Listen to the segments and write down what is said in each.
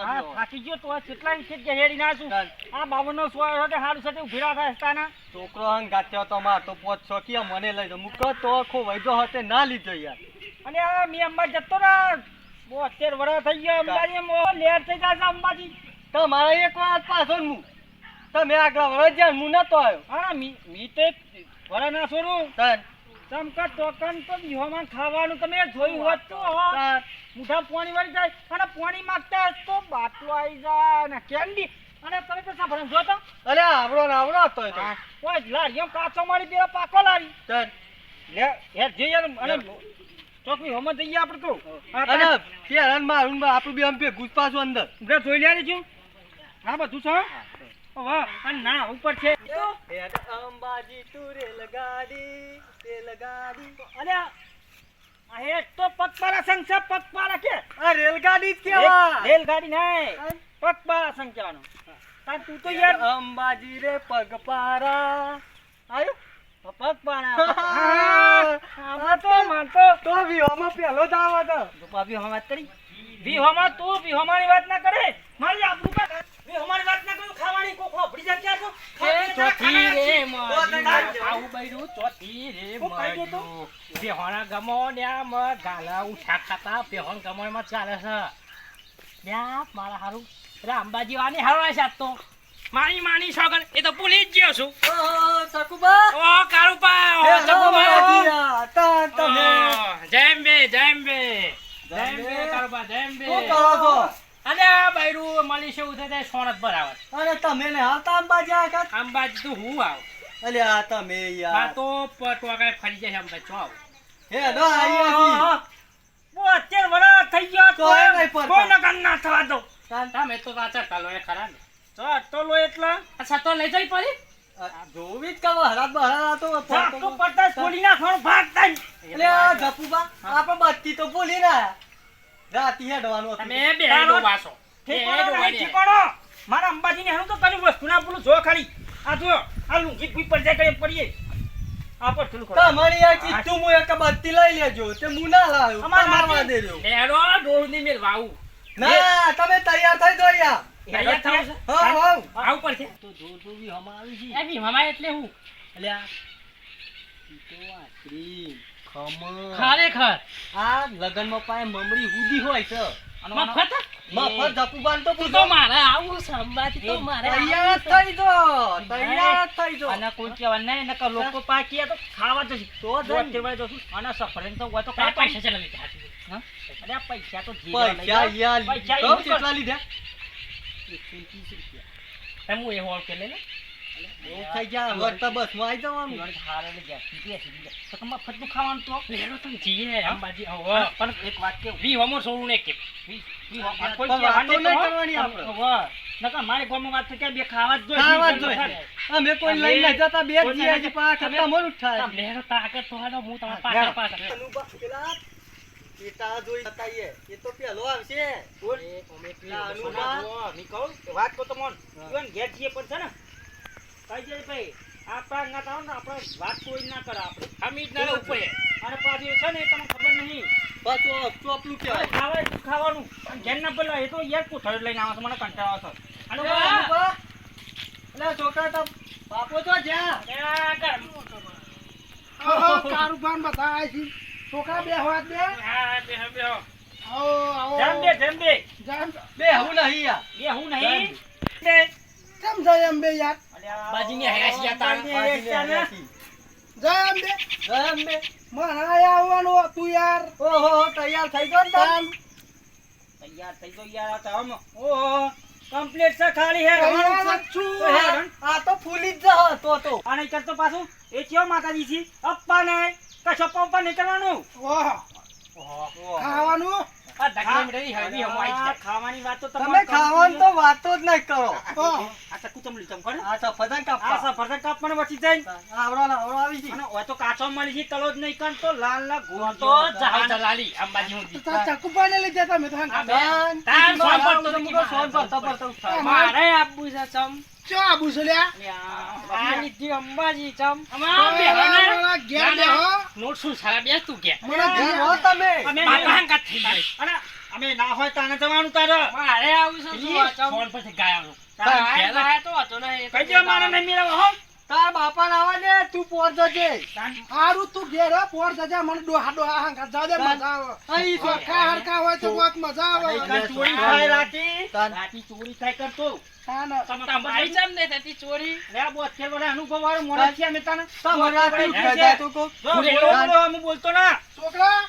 આ થાકી ગયો તો કેટલા ઇંચ કે હેડી આ બાવનનો સો સાથે હારું સાથે ઊભી થાય હસ્તાના? છોકરો હંગ ગાત્યો તો માર તો પોચ છોકીયા મને લઈ દો મૂકો તો ખો વૈજો હતે ના લીધો યાર. અને આ મી અંબા જતો ને બોતેર વર્ષ થઈ ગયો અંબાજી મો લેર થઈ છે અંબાજી. તમારે એક વાત પાછો હું તમે આગળ વડા જ્યાં હું નતો આવ્યો. હા મી મી તે ના તાન ચમકા ટોકન તો વિહોમાં ખાવાનું તમે જોયું હોત તો. મુઠા પાણી વાળી જાય અને પાણી માંગતા હશ તો બાટલો આવી જાય ને કેન્ડી. અને તમે તો સાંભળો જો તો. અરે આવડો ને આવડો હતો એ તો. ઓય લારીઓ કાચો મારી પેલા પાકો લારી. ચાલ લે હે જઈએ અને ચોકની હોમત જઈએ આપણે તો. અને તારે- પેરણ મારું ને આપણું બે અંપે ઘૂસ ગુસ્પાસો અંદર. ઉભરે જોઈ લે છું. હા બધું છે વાહ અને ના ઉપર છે. અંબાજી તું. લગાડી તે લગાડી ગાડી અરે તો પગપાળા સંઘ છે પગપાળા કે? આ રેલગાડી જ કેવા રેલગાડી નહીં પગપાળા સંઘ કહેવાનું. તું તો યાર અંબાજી રે પગપારા આયો? પગપાળા તો માનતો. તો વિહોમાં પહેલો જ આવો તો. કરી. વિહોમાં તું વિહોમાની વાત ના કરે. મારી આપણું કા વિહોમાની વાત ના કરું ખાવાની કોકો ભડી જા ક્યાં છો ચોથી રે મારી. આવું બૈરું ચોથી રે હું તો? મળ્યું બેહોણા ગમો ને આમ ગાલા ઉઠા ખાતા બેહોણ ગમો માં ચાલે છે. ત્યાં મારા હારું. રામબાજી વાની હારવા છે તો. મારી માની સોગન એ તો ભૂલી જ ગયો છું. ઓહો સકુબા ઓ કારુપા. ઓ એ તા તમે. ઓ, જયંબે જયંબે જયંબે. જયંબે કારુપા જયંબે શું કરો છો? અને આ બૈરું મળી છે ઉધે તે સોનત બરાબર. અરે તમે ને હાલતા અંબાજી આખા અંબાજી તો હું આવ. અલે આ તમે આ તો પટવા ફરી જાય અંબાજી ચો આવ. હે દો આયા બોતેર વર્ષ થઈ ગયો પડતા. કોઈ નકર ના થવા દો તમે તો વાચા કાલો એ ખરા ને. તો તો લો એટલા? અચ્છા તો લઈ જઈ પડી જોવી જ કવો હરાત બહાર તો તો પડતા છોડી ના ખણ ભાગતા એટલે જપુબા આપણે બત્તી તો ભૂલી ના રાતી હેડવાનું તમે બે. મારા અંબાજી ને તો કયું વસ્તુ ના બોલું જો ખાલી. આ જો આ લુંગી પર જાય કરે પડીએ. આ પર થોડું ખોલો. તમારી આ કીધું હું. એક બત્તી લઈ લેજો તે હું ના લાવ્યો અમારે દેજો. હેડો ડોળની મેલ વાવું ના તમે તૈયાર થઈ દો યાર તૈયાર થાવ છો? હા હા? આવું પડશે તો જો જો હમા આવી છે. એ બી હમાય એટલે હું? એટલે આ તો આ ક્રીમ ખમણ ખરેખર? આ લગનમાં પાય મમરી ઉદી હોય છે. મફત? મફત જપુબાન તો પૂછો મારે આવું સંભાતી તો મારે તૈયાર થઈ જો તૈયાર થઈ જો. અને કોઈ કહેવા નહીં નકર લોકો પાકી તો ખાવા જશે. તો જ. બોતેર જશું અને સફરેન તો હોય તો કાંઈ પૈસા ચલા લીધા હા? અરે આ પૈસા તો જે પૈસા યાર. પૈસા. કેટલા લીધા? એમ હું એ હોળ કે લે ને થઈ ગયા વર્તા બસમાં આવી જવાનું તો હારે લઈ જાય. સીધી સીધી. તો તમારે ફટનું ખાવાનું તો લેડો તમે જીએ અંબાજી આવો પણ- પણ એક વાત કેવું વી હમો સોળું ને કે વી- વી કોઈ વાતો તો. કરવાની આપણે. વાહ. નકર મારે ગામમાં વાત તો ક્યાં બે ખાવા જ જોઈએ. ખાવા જ જોઈએ. અમે કોઈ તમે- લઈને જતા બે જીએ ના- તમે- તમારું જ થાય લેડો તાકાત તો હાલો હું તમારા. પાછળ પાછળ પેલા પિતા જોઈ બતાઈએ એ તો પેલો આવશે બોલ. એ ઓમે પી ના, લો. અનુભવ. ની કહું કે વાત કહું તો મોન. ઈવન ઘેર જઈએ પણ છે ને ભાઈ આપણા અંગાત આવો ને આપણે વાત કોઈ ના કરે આપણે અમી ના ઉપર. અને પાછું છે ને તમને ખબર નહીં. પાછું ચોપલું કહેવાય. ખાવાય ખાવાનું. અને ઘેર ના બોલવા એ તો યાર કોઠારી લઈને આવે છે મને કંટાળો છે અને છોકરા તો બાપો તો જ્યાં. કારુબાન બધા છે. છોકરા બે હોત બે? હા બેહો, બેહો. આવો આવો. જેમ બે જેમ બે. જામ. બે હું નહીં યાર. બે હું નહીં. બે. કેમ જાય એમ બે યાર? બાજીની હયાશી હતા. બાજીની હયાશી હતા ને. જાય એમ બે જય અંબે. મારા આયા આવવાનું યાર. ઓહો તૈયાર થઈ ગયો ને તૈયાર થઈ ગયો યાર આ તો ઓહો કમ્પ્લીટ છે ખાલી હે રમણ છું. તો હે રમણ. આ તો ફૂલી જ જહ તો. તો અને કરતો પાછું. એ કયો માતાજી છે? અપ્પા ને કશો પપ્પા નહીં કરવાનું? ઓહો. ખાવાનું? ખાવાની વાત તો તમે તમારે તો વાતો જ નહીં કરો. આ ચક્કુ ચમલી ચમ કરે આ સફરજન આ કાપવા સફરજન કાપવાને વટી જાય. આવડો ને આવી છે અને ઓય તો કાચો મળી છે તલો જ નહીં કણ તો લાલ લાલ તો ગોળ ચલાલી અંબાજી તો લઈ જતા મેં તો આ હા. તાન, સોન તો મુકો સોન મારા. પડતા પડતા ઉઠાય. મારે આપવું છે ચમ. ચો આબુ છે લ્યા અને આ- આ લીધી અંબાજી ચમ. મારા મારા ઘેર બેહો. નોટ શું સારા બે તું કે મને તમે. અમે ના હોય તાને જવાનું તારે. મારે આવું છે ચમ? ફોન પરથી ગાયા તો હતો ને કઈ દે નહીં મેળવો હો? તાર બાપા ના આવે ને તું પોર જજે. હારું તું ઘેર હો, પોર જજે મને ડોહા ડોહા હાંકા જા દે મજા આવે. અહીં. ચોખ્ખા હરકા હોય તો બહોત મજા આવે. ચોરી થાય રાતી. રાતી ચોરી થાય કરતો. છોકરા?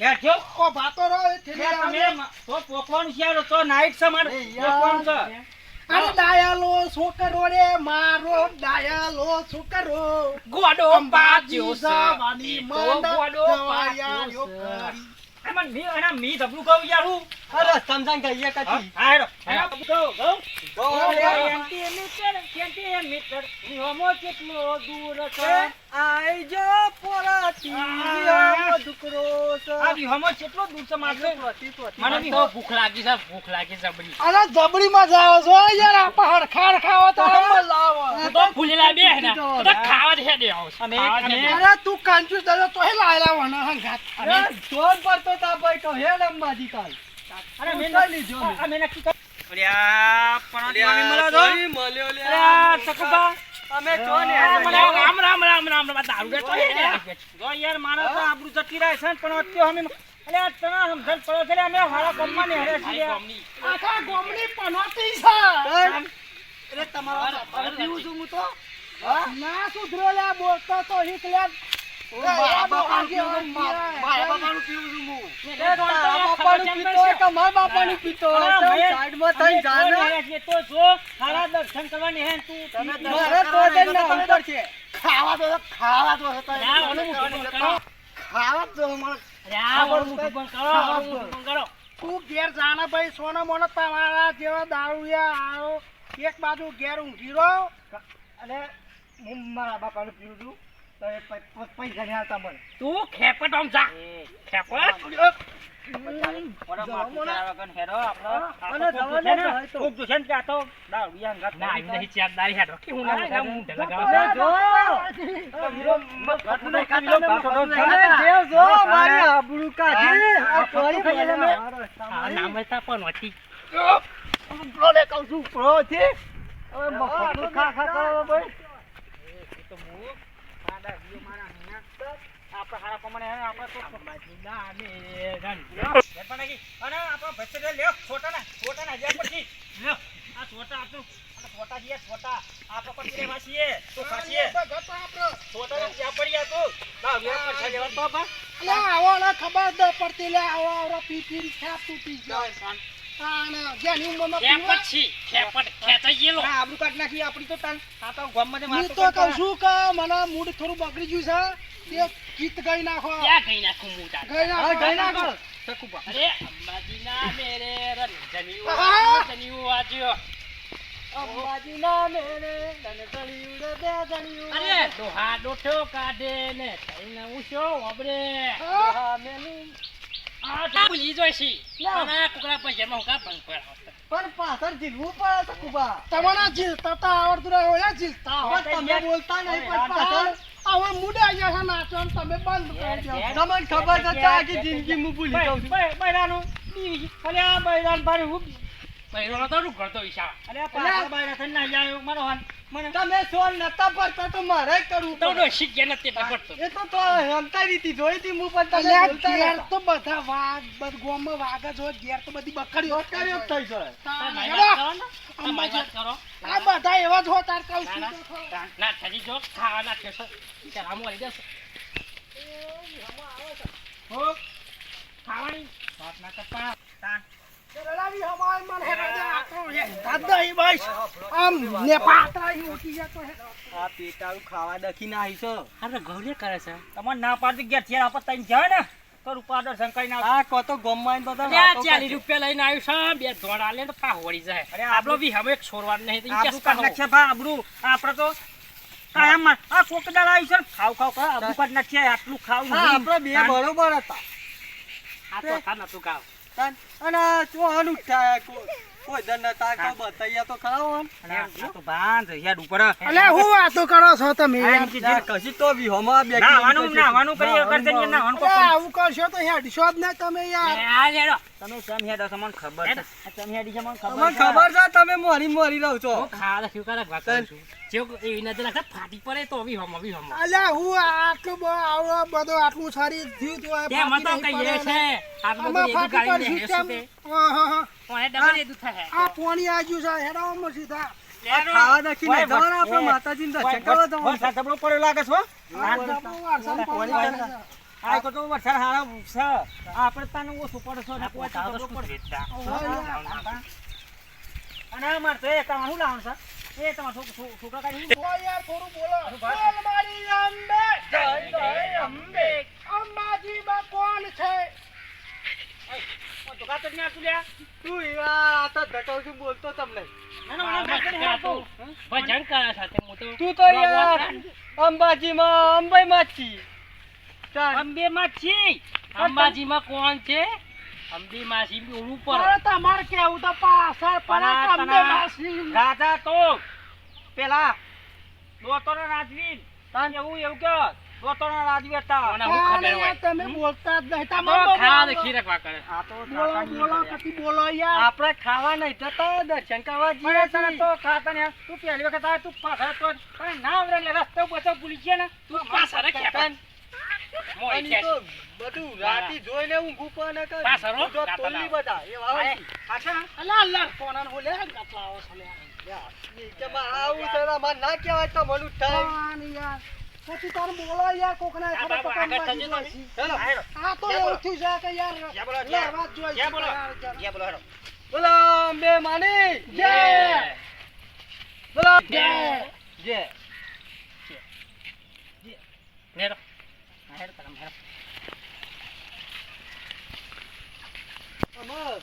જો, ઓ ભાતો. તમે તો પોકવાનું છે તો નાઈટ છે મારે. પોકવાનું છે. અરે ડાયાલો છોકરો રે મારો ડાયાલો છોકરો. ગોડો પાચ્યો માંડ ગોડો એમાં મી અને મી ધબલું કહું યાર હું. અરે સમજાણ કહીએ હેડો. કહું, કહું. કેટલો દૂર છે? આઈ જો પોરાતી દુકરો છે. આ વિહોમો કેટલો દૂર છે મારે? મને મને વિહો- તો ભૂખ લાગી છે ભૂખ લાગી છે અરે જબરી છે યાર તો તો હે ને તો ખાવા છે. અરે તું કાંચુસ દાદા તો હે લાયલા વના હંગાત અરે જોર પડતો તા ભાઈ તો હેડ અંબાજી કાલ. અરે મેં લીધો અમે નક્કી કર્યું. પણ દિવાળી મળે તો? જોઈ મળ્યો લે. અમે જો ને રામ રામ રામ રામ રામ દારૂ. જો યાર મારા તો આબરૂ જતી રહે છે પણ અત્યો અમે એટલે તને સમજણ પડે છે. અમે હારા ને નેહર્યા છીએ. આખા ગોમની પનોતી છે. એટલે તમારો પીવું છું હું તો. ના સુધરો લે બોલતો તો હિક લે. ખાવા તો ખાવા તો તો ઘેર જાના ભાઈ સોના મોનો તમારા જેવા દારૂયા આવો. એક બાજુ ઘેર ઊંઘી રહો. અને હું મારા બાપાનું પીવું છું તો ખેપટ આમ જા. ખેપટ. પણ હતી પ્રોલે કહું છું પ્રોથી હવે મફતનું ખા ખા કરો ભાઈ એ તો હું, આ દારૂડિયો મારા અહીંયા. આપણે હારા પ્રમાણે હે આપણે તો ના મે રન પણ નાખી. અને આપણો ભેંસો લ્યો, છોટાના, છોટાના હજાર પછી. લ્યો, આ છોટા છોટા છોટા. આપણે પણ તો ખાસીએ. જ્યાં પડી લેવા બાપા. લે આવો ને ખબર દ પડતી લે આવો આવો પી તૂટી જાય મૂડ થોડું બગડી ગયું છે. ગીત ગાઈ નાખો. ગઈ નાખું હું તાર ગાઈ હા નાખો ગઈ નાખો. શકુબા અરે અંબાજીના મેરે રન જનિયું! વાજ્યો. અંબાજીના મેરે દનદળિયું રે બે અરે ડોહા ડોઠો કાઢે ને થઈને ઉછો વબરે હા? હા મેનું આ ભૂલી જોઈશી ના. પણ આ કુકડા કા બંધ કરાવો પણ પાછળ જીલવું પડે શકુબા તમારા જીલતા તો આવડતું રહે હોય જીલતા. પણ તમે બોલતા નહીં પણ પાછળ હવે મૂડે આવી છે નાચવાનું તમે બંધ કરી દો. તમને ખબર છે આખી જિંદગી હું ભૂલી જાઉં છું? બૈરાનું. બીવી. આ બૈરાનું ભારે હું- બૈરો તો શું કરતો ઈશા અલે આ પાછળ થઈને ના જાય મારો હાલ. મને તમે સોન નતા પડતા તો મારે કરવું તો પડે. શીખ ગયા નથી પડતો એ તો તો હમતા રીતી જોઈ હતી હું પણ તમે બોલતા ઘેર તો બધા વાઘ બધ ગોમમાં વાઘ જ હોય ઘેર તો બધી બકરીઓ જ કર્યો જ થઈ જાય. તમે વાત કરો કરો. આ બધા એવા જ હોય તાર કહું છું. ના તો થજી જો ખાવા ના થશે ચાલ આમ જશે. હો. ખાવાની. વાત ના કરતા. ને ખાવા પાડતી જાય ને તો રૂપાદર શંકાઈ ના આ કો તો ગોમમાં બધા ચાલીસ રૂપિયા લઈને આવ્યું છે બે ધોળ આલે તો પા વળી જાય. અરે આપણો બી હવે એક છોડવાનું નહીં તો આપણે આ કોકડાળ આવી છે ખાવ ખાવ આબરૂ કાઢ આટલું ખાવ આપણે બે બરોબર હતા. આ તો નતું ગાવ તાન અને ચોહન ઉઠાય કો- કોઈ દન નતા તો બતાયા તો ખરા હોન અને આ તો બાંધ હેડ ઉપર. અલે હું વાતો કરો છો તમે? આ યાર? નીચે ના, કશી તો વિહોમાં બે નાવાનું નાવાનું કરીએ કરશે ને નાવાનું અલે કોક આવું કરશો તો હેડશો જ ને તમે યાર. આ લેડો તમે સમ હેડ છો મને ખબર છે. આ સમ હેડી છે મને તમને ખબર છે. ખબર છે તમે મોરી મોરી રહો છો. ફાટી પડે તો વી હમ વી હમ. અલે હું આટલું બ- આવો બધો આટલું સારી થયું તો ફાટી છે પડશે આ પોણી છે સીધા ખાવા નાખી આપણે માતાજીને દર્શન કરવા જવાનું. વરસાદ પડ્યો લાગે છે આ તો વરસાદ હારા છે. આપણે તાને ઓછું પડે ને કોઈ તો ધબડો પડે. ઓહો, યાર. અને અમારે તો એ તમારે શું લાવવાનું છે? એ તમારે છોકરા કાઢી યાર થોડું બોલો. બોલ મારી અંબે. જય જય અંબે. અંબાજીમાં કોણ છે? તો કાતર ને આપતું લ્યા. તું યાર, તો ધટાવ છું બોલતો તમને. ના, ના, ના, કાતર ને આપતું. ભજન કરે સાથે હું તો તું તો યાર અંબાજીમાં છી. છી. કોણ છે? અંબી માસી પર. તમારે કેવું તો પાછળ પડે અંબે માસી રાજા તો. પેલા. દોતોના રાજવીર. તાન. એવું એવું કે દોતોના રાજવીર હતા. હું ખબર હોય? તમે બોલતા જ નહીં. તો તમે ખાવા દેખી રાખવા કરે. આ તો બોલો બોલો કતી બોલો. યાર. આપણે ખાવા નહીં જતા દર્શન કરવા મને જઈએ તને તો ખાતા ને તું પહેલી વખત આ તું પાછળ તો પણ ના આવડે લે રસ્તો બચો ભૂલી ગયા ને. તું પાછળ રે ખેપા. તાન. મોય અને બધું રાતી જોઈને હું ગુપા ને કર પાછળ હો, તોલી બધા એ વાવ પાછા અલા અલા કોના ને બોલે? ગટલા આવો છો યાર, કે માં આવું છે ને, માં ના કહેવાય તો મનું ટાઈમ યાર. પછી તાર બોલો યાર કોકને ખબર પકડ થજો હેલો. આ તો એવું થયું છે કે યાર જ્યાં બોલો, જોઈએ બોલો. યાર. બોલો, હાલો. બોલો બે માની જય. બોલો જય. જય. આ હેડ તારા હેડ. અમાર